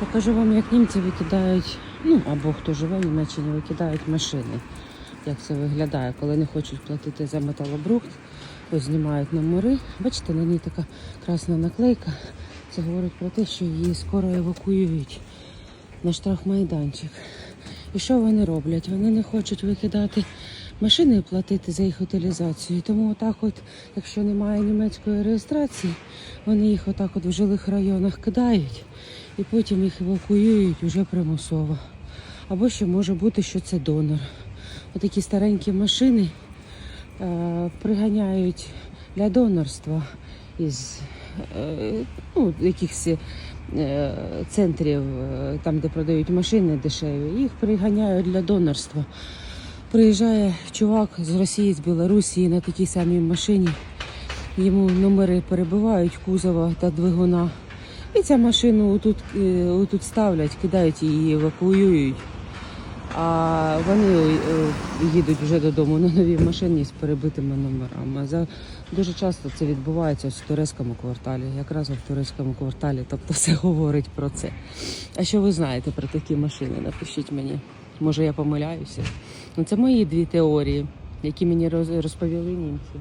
Покажу вам, як німці викидають, ну або хто живе в Німеччині, викидають машини. Як це виглядає, коли не хочуть платити за металобрухт, ось знімають номери. Бачите, на ній така красна наклейка. Це говорить про те, що її скоро евакуюють на штрафмайданчик. І що вони роблять? Вони не хочуть викидати машини і платити за їх утилізацію. Тому отак, от, якщо немає німецької реєстрації, вони їх отак от в жилих районах кидають і потім їх евакуюють вже примусово. Або ще може бути, що це донор. Отакі старенькі машини е, приганяють для донорства із е, ну, якихось е, центрів, е, там, де продають машини дешеві, їх приганяють для донорства. Приїжджає чувак з Росії, з Білорусі на такій самій машині. Йому номери перебивають кузова та двигуна. І цю машину отут, е, отут ставлять, кидають її, евакуюють. А вони е, їдуть вже додому на новій машині з перебитими номерами. За дуже часто це відбувається в турецькому кварталі, якраз в турецькому кварталі. Тобто все говорить про це. А що ви знаєте про такі машини? Напишіть мені. Може я помиляюся. Ну це мої дві теорії, які мені розповіли німці.